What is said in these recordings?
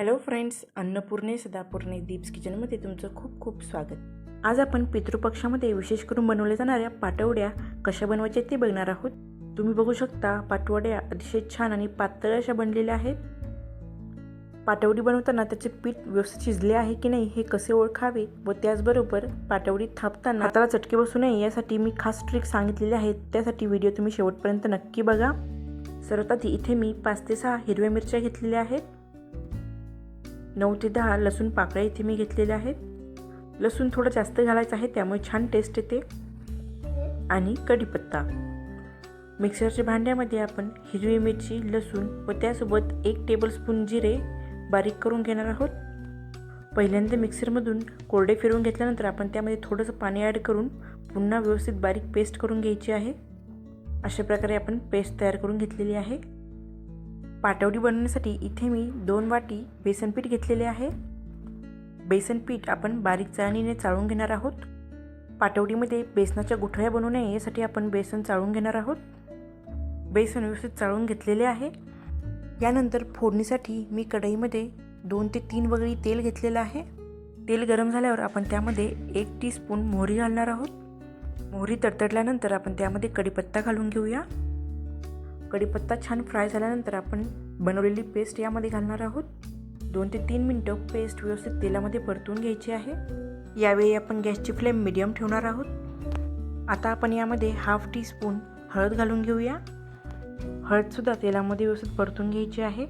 Hello friends अन्नपूर्णे सदापूर्णे दीप्स किचनमध्ये तुमचं खूप खूप स्वागत. आज आपण पितृपक्षामध्ये विशेष करून बनवल्या जाणाऱ्या पाटवड्या कशा बनवायच्या ते बघणार आहोत. तुम्ही बघू शकता पाटवड्या अतिशय छान आणि पातळ अशा बनलेल्या आहेत. पाटवडी बनवताना त्याचे पीठ व्यवस्थित शिजले आहे की नाही हे कसे ओळखावे व त्याचबरोबर पाटवडी थापताना हाताला चटके बसू नये यासाठी मी खास ट्रिक सांगितलेले आहेत. त्यासाठी व्हिडिओ तुम्ही शेवटपर्यंत नक्की बघा. सर्वात आधी इथे मी पाच ते सहा हिरव्या मिरच्या घेतलेल्या आहेत. नऊ ते दहा लसूण पाकळ्या इथे मी घेतलेल्या आहेत. लसूण थोडं जास्त घालायचं आहे त्यामुळे छान टेस्ट येते. आणि कढीपत्ता. मिक्सरच्या भांड्यामध्ये आपण हिरवी मिरची लसूण व त्यासोबत एक टेबलस्पून जिरे बारीक करून घेणार आहोत. पहिल्यांदा मिक्सरमधून कोरडे फिरवून घेतल्यानंतर आपण त्यामध्ये थोडंसं पाणी ॲड करून पुन्हा व्यवस्थित बारीक पेस्ट करून घ्यायची आहे. अशा प्रकारे आपण पेस्ट तयार करून घेतलेली आहे. पाटवडी बनवण्यासाठी इथे मी दोन वाटी बेसनपीठ घेतलेले आहे. बेसनपीठ आपण बारीक चाळणीने चाळून घेणार आहोत. पाटवडीमध्ये बेसनाच्या गुठळ्या बनवू नये यासाठी आपण बेसन चाळून घेणार आहोत. बेसन व्यवस्थित चाळून घेतलेले आहे. यानंतर फोडणीसाठी मी कढईमध्ये दोन ते तीन वगळी तेल घेतलेलं आहे. तेल गरम झाल्यावर आपण त्यामध्ये एक टीस्पून मोहरी घालणार आहोत. मोहरी तडतडल्यानंतर आपण त्यामध्ये कढीपत्ता घालून घेऊया. कढीपत्ता छान फ्राय झाल्यानंतर आपण बनवलेली पेस्ट यामध्ये घालणार आहोत. दोन ते तीन मिनटं पेस्ट व्यवस्थित तेलामध्ये परतून घ्यायची आहे. यावेळी आपण गॅसची फ्लेम मिडियम ठेवणार आहोत. आता आपण यामध्ये हाफ टी स्पून हळद घालून घेऊया. हळदसुद्धा तेलामध्ये व्यवस्थित परतून घ्यायची आहे.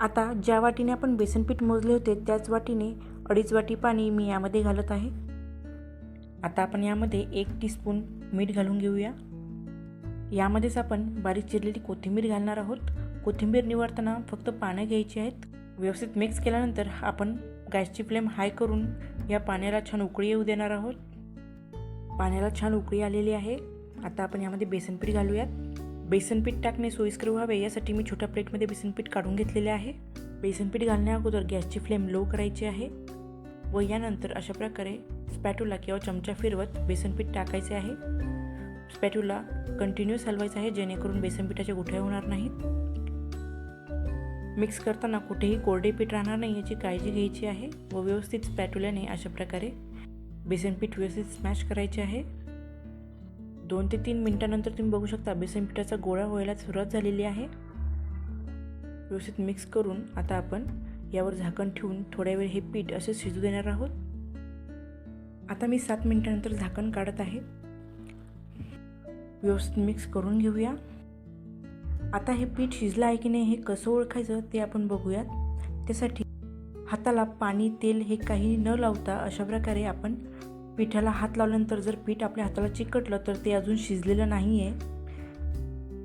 आता ज्या वाटीने आपण बेसनपीठ मोजले होते त्याच वाटीने अडीच वाटी पाणी मी यामध्ये घालत आहे. आता आपण यामध्ये एक टीस्पून मीठ घालून घेऊया. यामध्येच आपण बारीक चिरलेली कोथिंबीर घालणार आहोत. कोथिंबीर निवडताना फक्त पानं घ्यायची आहेत. व्यवस्थित मिक्स केल्यानंतर आपण गॅसची फ्लेम हाय करून या पाण्याला छान उकळी येऊ देणार आहोत. पाण्याला छान उकळी आलेली आहे. आता आपण यामध्ये बेसनपीठ घालूयात. बेसनपीठ टाकणे सोयीस्कर व्हावे यासाठी मी छोट्या प्लेटमध्ये बेसनपीठ काढून घेतलेले आहे. बेसनपीठ घालण्या अगोदर गॅसची फ्लेम लो करायची आहे व यानंतर अशा प्रकारे स्पॅटोला किंवा चमचा फिरवत बेसनपीठ टाकायचे आहे. स्पॅटूला कंटिन्युअस हलवायचं आहे जेणेकरून बेसन पिठाच्या गुठळ्या होणार नाहीत. मिक्स करताना कुठेही कोरडे पीठ राहणार नाही याची काळजी घ्यायची आहे व व्यवस्थित स्पॅटुल्याने अशा प्रकारे बेसनपीठ व्यवस्थित स्मॅश करायचे आहे. दोन ते तीन मिनटानंतर तुम्ही बघू शकता बेसन पिठाचा गोळा व्हायला सुरुवात झालेली आहे. व्यवस्थित मिक्स करून आता आपण यावर झाकण ठेवून थोड्या वेळ हे पीठ असे शिजू देणार आहोत. आता मी सात मिनटानंतर झाकण काढत आहे. व्यवस्थित मिक्स करून घेऊया. आता हे पीठ शिजलं आहे की नाही हे कसं ओळखायचं ते आपण बघूयात. त्यासाठी हाताला पाणी तेल हे काही न लावता अशा प्रकारे आपण पिठाला हात लावल्यानंतर जर पीठ आपल्या हाताला चिकटलं तर ते अजून शिजलेलं नाही आहे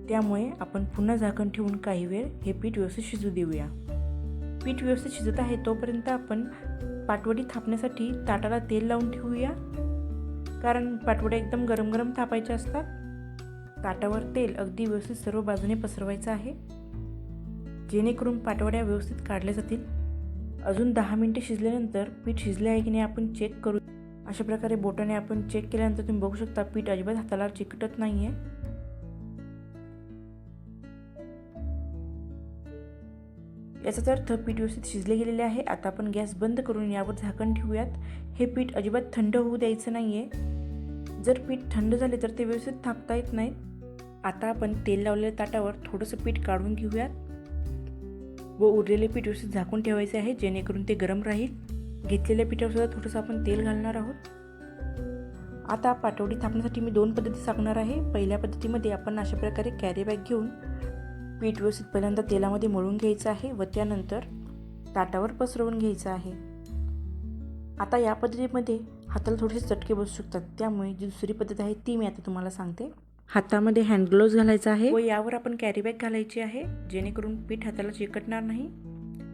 त्यामुळे आपण पुन्हा झाकण ठेवून काही वेळ हे पीठ व्यवस्थित शिजू देऊया. पीठ व्यवस्थित शिजत आहे तोपर्यंत आपण पाटवडी थापण्यासाठी ताटाला तेल लावून ठेवूया. कारण पाटवड्या एकदम गरम गरम थापायच्या असतात. ताटावर तेल अगदी व्यवस्थित सर्व बाजूने पसरवायचं आहे. जेणेकरून पाटवड्या व्यवस्थित काढल्या जातील. अजून दहा मिनटे शिजल्यानंतर पीठ शिजले आहे की नाही आपण चेक करू. अशा प्रकारे बोटाने आपण चेक केल्यानंतर तुम्ही बघू शकता पीठ अजिबात हाताला चिकटत नाही आहे याचाच अर्थ पीठ व्यवस्थित शिजले गेलेले आहे. आता आपण गॅस बंद करून यावर झाकण ठेवूयात. हे पीठ अजिबात थंड होऊ द्यायचं नाही आहे जर पीठ थंड झाले तर ते व्यवस्थित थापता येत नाहीत आता आपण तेल लावलेल्या ताटावर थोडंसं पीठ काढून घेऊयात. व उरलेले पीठ व्यवस्थित झाकून ठेवायचे आहे जेणेकरून ते गरम राहील. घेतलेल्या पिठावर सुद्धा थोडंसं आपण तेल घालणार आहोत. आता पाटवडी थापण्यासाठी मी दोन पद्धती सांगणार आहे. पहिल्या पद्धतीमध्ये आपण अशा प्रकारे कॅरी बॅग घेऊन पीठ व्यवस्थित पहिल्यांदा तेलामध्ये मळून घ्यायचं आहे व त्यानंतर ताटावर पसरवून घ्यायचं आहे. आता या पद्धतीमध्ये हाताला थोडेसे चटके बसू शकतात. त्यामुळे जी दुसरी पद्धत आहे ती मी आता तुम्हाला सांगते. हातामध्ये हँड ग्लोव्ज घालायचा आहे. व यावर आपण कॅरी बॅग घालायची आहे जेणेकरून पीठ हाताला चिकटणार नाही.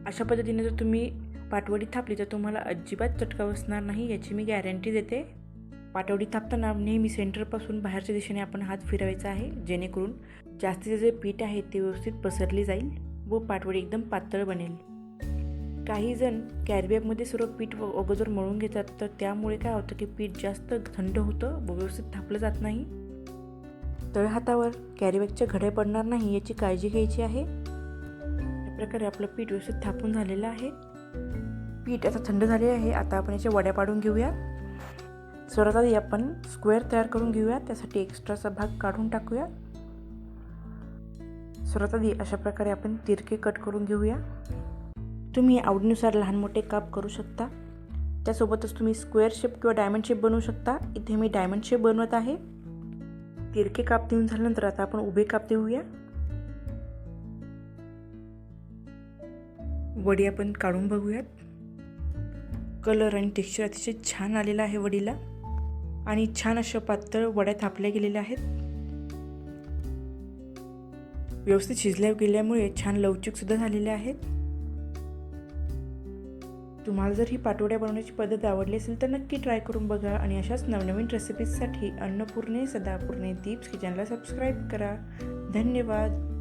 अशा पद्धतीने जर तुम्ही पाटवडी थापली तर तुम्हाला अजिबात चटका बसणार नाही याची मी गॅरंटी देते. पाटवडी थापताना नेहमी सेंटरपासून बाहेरच्या दिशेने आपण हात फिरवायचा आहे जेणेकरून जास्तीचे जे पीठ आहे ते व्यवस्थित पसरले जाईल व पाटवडी एकदम पातळ बनेल. काही जण कॅरीबॅगमध्ये सर्व पीठ व अगोदर मळून घेतात तर त्यामुळे काय होतं की पीठ जास्त थंड होतं व व्यवस्थित थापलं जात नाही. तळहातावर कॅरीबॅगच्या घडे पडणार नाही याची काळजी घ्यायची आहे? या प्रकारे आपलं पीठ व्यवस्थित थापून झालेलं आहे. पीठ आता थंड झाले आहे. आता आपण याच्या वड्या पाडून घेऊया. सर्वात आधी आपण स्क्वेअर तयार करून घेऊया. त्यासाठी एक्स्ट्राचा भाग काढून टाकूया. सर्वात आधी अशा प्रकारे आपण तिरके कट करून घेऊया. तुम्ही आवडीनुसार लहान मोठे काप करू शकता. त्यासोबतच तुम्ही स्क्वेअर शेप किंवा डायमंड शेप बनवू शकता. इथे मी डायमंड शेप बनवत आहे. तिरके काप देऊन झाल्यानंतर आता आपण उभे काप देऊया. वडी आपण काढून बघूयात. कलर आणि टेक्स्चर अतिशय छान आलेला आहे वडीला. आणि छान अशा पातळ वड्या थापल्या गेलेल्या आहेत. व्यवस्थित शिजल्या गेल्यामुळे छान लवचिक सुद्धा झालेल्या आहेत. तुम्हाला जर ही पाटोड्या बनवण्याची पद्धत आवडली असेल तर नक्की ट्राय करून बघा आणि अशाच नवनवीन रेसिपीजसाठी अन्नपूर्णे सदापूर्णे दीप्स किचनला सबस्क्राईब करा. धन्यवाद.